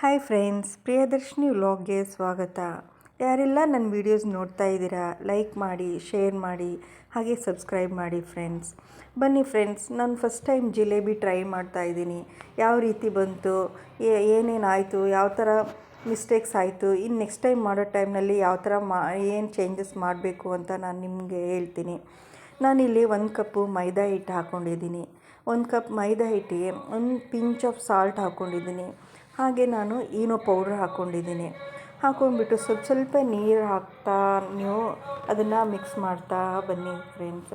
Hi friends Priyadarshini ವ್ಲಾಗ್ಗೆ ಸ್ವಾಗತ. ಯಾರೆಲ್ಲ ನನ್ನ ವೀಡಿಯೋಸ್ ನೋಡ್ತಾ ಇದ್ದೀರಾ ಲೈಕ್ ಮಾಡಿ ಶೇರ್ ಮಾಡಿ, ಹಾಗೆ ಸಬ್ಸ್ಕ್ರೈಬ್ ಮಾಡಿ ಫ್ರೆಂಡ್ಸ್ ಬನ್ನಿ ಫ್ರೆಂಡ್ಸ್ ನಾನು ಫಸ್ಟ್ ಟೈಮ್ ಜಿಲೇಬಿ ಟ್ರೈ ಮಾಡ್ತಾ ಇದ್ದೀನಿ. ಯಾವ ರೀತಿ ಬಂತು ಏನೇನಾಯಿತು ಯಾವ ಥರ ಮಿಸ್ಟೇಕ್ಸ್ ಆಯಿತು ಇನ್ನು ನೆಕ್ಸ್ಟ್ ಟೈಮ್ ಮಾಡೋ ಟೈಮ್ನಲ್ಲಿ ಯಾವ ಥರ ಮಾ, ಏನು ಚೇಂಜಸ್ ಮಾಡಬೇಕು ಅಂತ ನಾನು ನಿಮಗೆ ಹೇಳ್ತೀನಿ. ನಾನಿಲ್ಲಿ ಒಂದು ಕಪ್ಪು ಮೈದಾ ಹಿಟ್ಟು ಹಾಕ್ಕೊಂಡಿದ್ದೀನಿ ಒಂದು ಕಪ್ ಮೈದಾ ಹಿಟ್ಟಿಗೆ ಒಂದು ಪಿಂಚ್ ಆಫ್ ಸಾಲ್ಟ್ ಹಾಕ್ಕೊಂಡಿದ್ದೀನಿ ಹಾಗೆ ನಾನು ಈನೋ ಪೌಡ್ರ್ ಹಾಕ್ಕೊಂಡಿದ್ದೀನಿ ಹಾಕ್ಕೊಂಡ್ಬಿಟ್ಟು ಸ್ವಲ್ಪ ಸ್ವಲ್ಪ ನೀರು ಹಾಕ್ತಾ ನೀವು ಅದನ್ನು ಮಿಕ್ಸ್ ಮಾಡ್ತಾ ಬನ್ನಿ ಫ್ರೆಂಡ್ಸ್.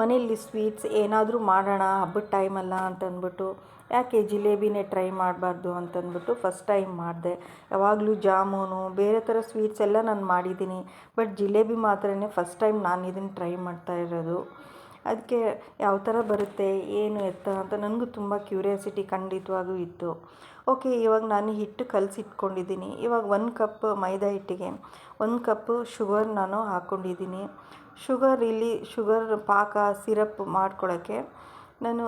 ಮನೆಯಲ್ಲಿ ಸ್ವೀಟ್ಸ್ ಏನಾದರೂ ಮಾಡೋಣ, ಹಬ್ಬದ ಟೈಮಲ್ಲ ಅಂತಂದ್ಬಿಟ್ಟು, ಯಾಕೆ ಜಿಲೇಬಿನೇ ಟ್ರೈ ಮಾಡಬಾರ್ದು ಅಂತಂದ್ಬಿಟ್ಟು ಫಸ್ಟ್ ಟೈಮ್ ಮಾಡಿದೆ. ಯಾವಾಗಲೂ ಜಾಮೂನು, ಬೇರೆ ಥರ ಸ್ವೀಟ್ಸ್ ಎಲ್ಲ ನಾನು ಮಾಡಿದ್ದೀನಿ. ಬಟ್ ಜಿಲೇಬಿ ಮಾತ್ರನೇ ಫಸ್ಟ್ ಟೈಮ್ ನಾನು ಇದನ್ನು ಟ್ರೈ ಮಾಡ್ತಾ ಇರೋದು. ಅದಕ್ಕೆ ಯಾವ ಥರ ಬರುತ್ತೆ, ಏನು ಎತ್ತ ಅಂತ ನನಗೂ ತುಂಬ ಕ್ಯೂರಿಯಾಸಿಟಿ ಖಂಡಿತವಾಗೂ ಇತ್ತು. ಓಕೆ ಇವಾಗ ನಾನು ಹಿಟ್ಟು ಕಲಸಿಟ್ಕೊಂಡಿದ್ದೀನಿ. ಇವಾಗ ಒಂದು ಕಪ್ ಮೈದಾ ಹಿಟ್ಟಿಗೆ, ಒಂದು ಕಪ್ ಶುಗರ್ ನಾನು ಹಾಕ್ಕೊಂಡಿದ್ದೀನಿ. ಶುಗರ್ ಇಲ್ಲಿ ಶುಗರ್ ಪಾಕ, ಸಿರಪ್ ಮಾಡ್ಕೊಳ್ಳೋಕ್ಕೆ ನಾನು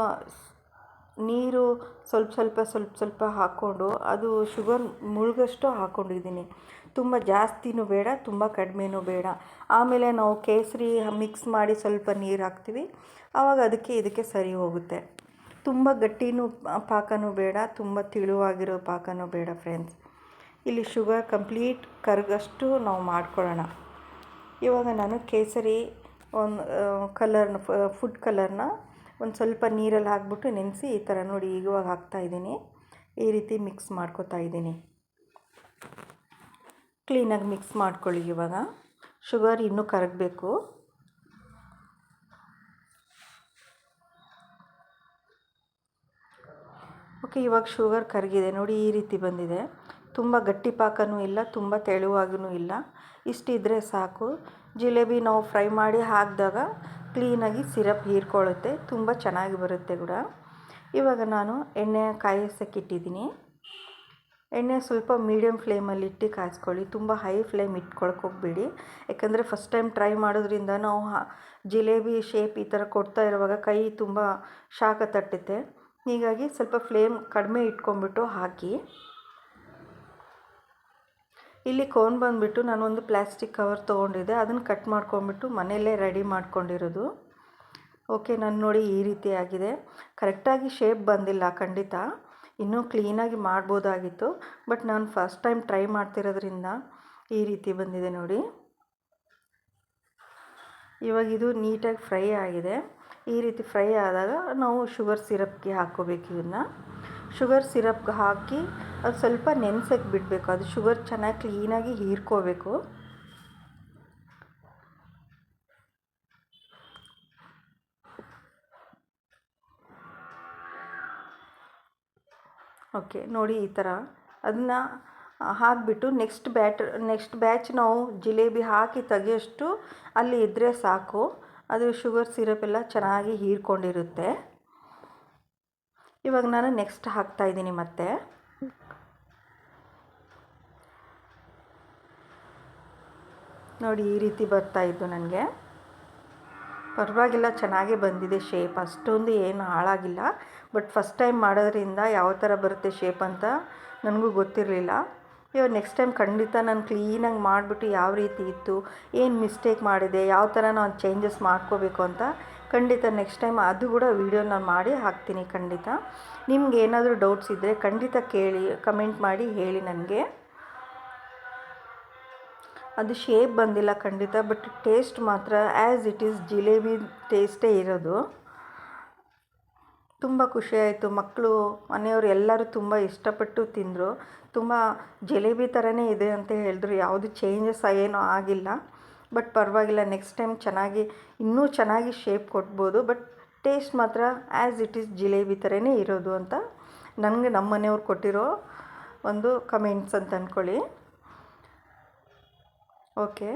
ನೀರು ಸ್ವಲ್ಪ ಸ್ವಲ್ಪ ಸ್ವಲ್ಪ ಸ್ವಲ್ಪ ಹಾಕ್ಕೊಂಡು ಅದು ಶುಗರ್ ಮುಳುಗಷ್ಟು ಹಾಕ್ಕೊಂಡಿದ್ದೀನಿ. ತುಂಬ ಜಾಸ್ತಿನೂ ಬೇಡ, ತುಂಬ ಕಡಿಮೆನೂ ಬೇಡ. ಆಮೇಲೆ ನಾವು ಕೇಸರಿ ಮಿಕ್ಸ್ ಮಾಡಿ ಸ್ವಲ್ಪ ನೀರು ಹಾಕ್ತೀವಿ. ಆವಾಗ ಅದಕ್ಕೆ ಇದಕ್ಕೆ ಸರಿ ಹೋಗುತ್ತೆ. ತುಂಬ ಗಟ್ಟಿನೂ ಪಾಕನೂ ಬೇಡ, ತುಂಬ ತಿಳುವಾಗಿರೋ ಪಾಕನೂ ಬೇಡ ಫ್ರೆಂಡ್ಸ್ ಇಲ್ಲಿ ಶುಗರ್ ಕಂಪ್ಲೀಟ್ ಕರಗಷ್ಟು ನಾವು ಮಾಡ್ಕೊಳ್ಳೋಣ. ಇವಾಗ ನಾನು ಕೇಸರಿ ಒಂದು ಕಲರ್ನ ಫುಡ್ ಕಲರ್ನ ಒಂದು ಸ್ವಲ್ಪ ನೀರಲ್ಲಿ ಹಾಕ್ಬಿಟ್ಟು ನೆನೆಸಿ ಈ ಥರ ನೋಡಿ ಇವಾಗ ಹಾಕ್ತಾಯಿದ್ದೀನಿ ಈ ರೀತಿ ಮಿಕ್ಸ್ ಮಾಡ್ಕೋತಾ ಇದ್ದೀನಿ. ಕ್ಲೀನಾಗಿ ಮಿಕ್ಸ್ ಮಾಡ್ಕೊಳ್ಳಿ ಇವಾಗ. ಶುಗರ್ ಇನ್ನೂ ಕರಗಬೇಕು. ಓಕೆ ಇವಾಗ ಶುಗರ್ ಕರಗಿದೆ. ನೋಡಿ ಈ ರೀತಿ ಬಂದಿದೆ. ತುಂಬ ಗಟ್ಟಿ ಪಾಕನೂ ಇಲ್ಲ, ತುಂಬ ತೆಳುವಾಗೂ ಇಲ್ಲ. ಇಷ್ಟಿದ್ರೆ ಸಾಕು. ಜಿಲೇಬಿ ನಾವು ಫ್ರೈ ಮಾಡಿ ಹಾಕಿದಾಗ ಕ್ಲೀನಾಗಿ ಸಿರಪ್ ಹೀರ್ಕೊಳ್ಳುತ್ತೆ. ತುಂಬ ಚೆನ್ನಾಗಿ ಬರುತ್ತೆ ಕೂಡ. ಇವಾಗ ನಾನು ಎಣ್ಣೆ ಕಾಯಿಸೋಕ್ಕಿಟ್ಟಿದ್ದೀನಿ ಎಣ್ಣೆ ಸ್ವಲ್ಪ ಮೀಡಿಯಮ್ ಫ್ಲೇಮಲ್ಲಿ ಇಟ್ಟು ಕಾಯಿಸ್ಕೊಳ್ಳಿ. ತುಂಬ ಹೈ ಫ್ಲೇಮ್ ಇಟ್ಕೊಳಕ್ಕೆ ಹೋಗಬೇಡಿ. ಯಾಕಂದರೆ ಫಸ್ಟ್ ಟೈಮ್ ಟ್ರೈ ಮಾಡೋದ್ರಿಂದ ನಾವು ಜಿಲೇಬಿ ಶೇಪ್ ಈ ಥರ ಕೊಡ್ತಾ ಇರುವಾಗ ಕೈ ತುಂಬ ಶಾಖ ತಟ್ಟುತ್ತೆ. ಹೀಗಾಗಿ ಸ್ವಲ್ಪ ಫ್ಲೇಮ್ ಕಡಿಮೆ ಇಟ್ಕೊಂಡ್ಬಿಟ್ಟು ಹಾಕಿ. ಇಲ್ಲಿ ಕೋನ್ ಬಂದುಬಿಟ್ಟು ನಾನೊಂದು ಪ್ಲಾಸ್ಟಿಕ್ ಕವರ್ ತೊಗೊಂಡಿದ್ದೆ. ಅದನ್ನು ಕಟ್ ಮಾಡ್ಕೊಂಬಿಟ್ಟು ಮನೆಯಲ್ಲೇ ರೆಡಿ ಮಾಡ್ಕೊಂಡಿರೋದು. ಓಕೆ ನಾನು ನೋಡಿ ಈ ರೀತಿ ಆಗಿದೆ. ಕರೆಕ್ಟಾಗಿ ಶೇಪ್ ಬಂದಿಲ್ಲ, ಖಂಡಿತ. ಇನ್ನೂ ಕ್ಲೀನಾಗಿ ಮಾಡ್ಬೋದಾಗಿತ್ತು. ಬಟ್ ನಾನು ಫಸ್ಟ್ ಟೈಮ್ ಟ್ರೈ ಮಾಡ್ತಿರೋದ್ರಿಂದ ಈ ರೀತಿ ಬಂದಿದೆ ನೋಡಿ. ಇವಾಗ ಇದು ನೀಟಾಗಿ ಫ್ರೈ ಆಗಿದೆ. ಈ ರೀತಿ ಫ್ರೈ ಆದಾಗ ನಾವು ಶುಗರ್ ಸಿರಪ್ಗೆ ಹಾಕ್ಕೋಬೇಕು ಇದನ್ನು ಶುಗರ್ ಸಿರಪ್ಗೆ ಹಾಕಿ ಅದು ಸ್ವಲ್ಪ ನೆನೆಸಕ್ಕೆ ಬಿಡಬೇಕು. ಅದು ಶುಗರ್ ಚೆನ್ನಾಗಿ ಕ್ಲೀನಾಗಿ ಹೀರ್ಕೋಬೇಕು. ಓಕೆ, ನೋಡಿ ಈ ಥರ. ಅದನ್ನ ಹಾಕಿಬಿಟ್ಟು ನೆಕ್ಸ್ಟ್ ಬ್ಯಾಟ್ ನೆಕ್ಸ್ಟ್ ಬ್ಯಾಚ್ ನಾವು ಜಿಲೇಬಿ ಹಾಕಿ ತೆಗೆಯೋಷ್ಟು ಅಲ್ಲಿ ಇದ್ದರೆ ಸಾಕು. ಅದು ಶುಗರ್ ಸಿರಪ್ ಎಲ್ಲ ಚೆನ್ನಾಗಿ ಹೀರ್ಕೊಂಡಿರುತ್ತೆ. ಇವಾಗ ನಾನು ನೆಕ್ಸ್ಟ್ ಹಾಕ್ತಾಯಿದ್ದೀನಿ ಮತ್ತೆ. ನೋಡಿ, ಈ ರೀತಿ ಬರ್ತಾ ಇದ್ದು ನನಗೆ. ಪರವಾಗಿಲ್ಲ, ಚೆನ್ನಾಗೇ ಬಂದಿದೆ ಶೇಪ್ ಅಷ್ಟೊಂದು ಏನು ಹಾಳಾಗಿಲ್ಲ. ಬಟ್ ಫಸ್ಟ್ ಟೈಮ್ ಮಾಡೋದ್ರಿಂದ ಯಾವ ಥರ ಬರುತ್ತೆ ಶೇಪ್ ಅಂತ ನನಗೂ ಗೊತ್ತಿರಲಿಲ್ಲ. ಇವಾಗ ನೆಕ್ಸ್ಟ್ ಟೈಮ್ ಖಂಡಿತ ನಾನು ಕ್ಲೀನಾಗಿ ಮಾಡಿಬಿಟ್ಟು ಯಾವ ರೀತಿ ಇತ್ತು, ಏನು ಮಿಸ್ಟೇಕ್ ಮಾಡಿದೆ, ಯಾವ ಥರ ನಾನು ಚೇಂಜಸ್ ಮಾಡ್ಕೋಬೇಕು ಅಂತ ಖಂಡಿತ ನೆಕ್ಸ್ಟ್ ಟೈಮ್ ಅದು ಕೂಡ ವೀಡಿಯೋ ನಾನು ಮಾಡಿ ಹಾಕ್ತೀನಿ ಖಂಡಿತ. ನಿಮ್ಗೆ ಏನಾದರೂ ಡೌಟ್ಸ್ ಇದ್ದರೆ ಖಂಡಿತ ಕೇಳಿ ಕಮೆಂಟ್ ಮಾಡಿ ಹೇಳಿ ನನಗೆ. ಅದು ಶೇಪ್ ಬಂದಿಲ್ಲ ಖಂಡಿತ ಬಟ್ ಟೇಸ್ಟ್ ಮಾತ್ರ ಆ್ಯಸ್ ಇಟ್ ಈಸ್ ಜಿಲೇಬಿ ಟೇಸ್ಟೇ ಇರೋದು. ತುಂಬ ಖುಷಿಯಾಯಿತು ಮಕ್ಕಳು ಮನೆಯವರು ಎಲ್ಲರೂ ತುಂಬ ಇಷ್ಟಪಟ್ಟು ತಿಂದರು. ತುಂಬ ಜಿಲೇಬಿ ಥರನೇ ಇದೆ ಅಂತ ಹೇಳಿದ್ರು. ಯಾವುದು ಚೇಂಜಸ್ ಏನೂ ಆಗಿಲ್ಲ. ಬಟ್ ಪರವಾಗಿಲ್ಲ ನೆಕ್ಸ್ಟ್ ಟೈಮ್ ಚೆನ್ನಾಗಿ, ಇನ್ನೂ ಚೆನ್ನಾಗಿ ಶೇಪ್ ಕೊಡ್ಬೋದು ಬಟ್ ಟೇಸ್ಟ್ ಮಾತ್ರ ಆ್ಯಸ್ ಇಟ್ ಈಸ್ ಜಿಲೇಬಿ ಥರನೇ ಇರೋದು ಅಂತ ನನಗೆ ನಮ್ಮ ಮನೆಯವ್ರು ಕೊಟ್ಟಿರೋ ಒಂದು ಕಮೆಂಟ್ಸ್ ಅಂತ ಅಂದ್ಕೊಳ್ಳಿ ಓಕೆ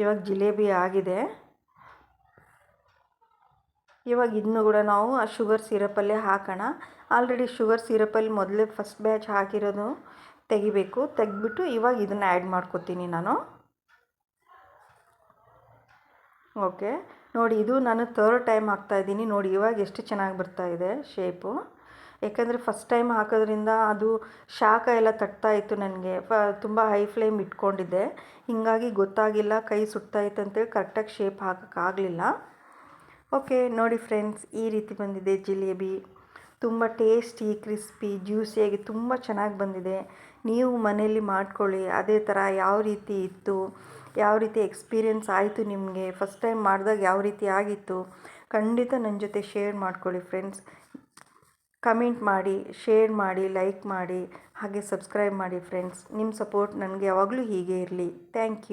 ಇವಾಗ ಜಿಲೇಬಿ ಆಗಿದೆ. ಇವಾಗ ಇದನ್ನು ಕೂಡ ನಾವು ಆ ಶುಗರ್ ಸಿರಪಲ್ಲೇ ಹಾಕೋಣ. ಆಲ್ರೆಡಿ ಶುಗರ್ ಸಿರಪಲ್ಲಿ ಮೊದಲೇ ಫಸ್ಟ್ ಬ್ಯಾಚ್ ಹಾಕಿರೋದು ತೆಗಿಬೇಕು. ತೆಗೆದ್ಬಿಟ್ಟು ಇವಾಗ ಇದನ್ನು ಆ್ಯಡ್ ಮಾಡ್ಕೊತೀನಿ ನಾನು. ಓಕೆ. ನೋಡಿ, ಇದು ನಾನು ತರ್ಡ್ ಟೈಮ್ ಹಾಕ್ತಾಯಿದ್ದೀನಿ ನೋಡಿ, ಇವಾಗ ಎಷ್ಟು ಚೆನ್ನಾಗಿ ಬರ್ತಾಯಿದೆ ಶೇಪು ಯಾಕಂದರೆ ಫಸ್ಟ್ ಟೈಮ್ ಹಾಕೋದ್ರಿಂದ ಅದು ಶಾಖ ಎಲ್ಲ ತಟ್ತಾ ಇತ್ತು ನನಗೆ. ಫ ತುಂಬ ಹೈ ಫ್ಲೇಮ್ ಇಟ್ಕೊಂಡಿದ್ದೆ. ಹೀಗಾಗಿ ಗೊತ್ತಾಗಿಲ್ಲ, ಕೈ ಸುಡ್ತಾ ಇತ್ತು ಅಂತೇಳಿ ಕರೆಕ್ಟಾಗಿ ಶೇಪ್ ಹಾಕೋಕ್ಕಾಗಲಿಲ್ಲ ಓಕೆ, ನೋಡಿ ಫ್ರೆಂಡ್ಸ್ ಈ ರೀತಿ ಬಂದಿದೆ ಜಿಲೇಬಿ. ತುಂಬ ಟೇಸ್ಟಿ ಕ್ರಿಸ್ಪಿ ಜ್ಯೂಸಿಯಾಗಿ ತುಂಬ ಚೆನ್ನಾಗಿ ಬಂದಿದೆ. ನೀವು ಮನೆಯಲ್ಲಿ ಮಾಡ್ಕೊಳ್ಳಿ, ಅದೇ ಥರ ಯಾವ ರೀತಿ ಇತ್ತು ಯಾವ ರೀತಿ ಎಕ್ಸ್ಪೀರಿಯೆನ್ಸ್ ಆಯಿತು ನಿಮಗೆ? ಫಸ್ಟ್ ಟೈಮ್ ಮಾಡಿದಾಗ ಯಾವ ರೀತಿ ಆಗಿತ್ತು? ಖಂಡಿತ ನನ್ನ ಜೊತೆ ಶೇರ್ ಮಾಡ್ಕೊಳ್ಳಿ ಫ್ರೆಂಡ್ಸ್ ಕಮೆಂಟ್ ಮಾಡಿ ಶೇರ್ ಮಾಡಿ ಲೈಕ್ ಮಾಡಿ, ಹಾಗೆ ಸಬ್ಸ್ಕ್ರೈಬ್ ಮಾಡಿ ಫ್ರೆಂಡ್ಸ್ ನಿಮ್ಮ ಸಪೋರ್ಟ್ ನನಗೆ ಯಾವಾಗಲೂ ಹೀಗೆ ಇರಲಿ. Thank you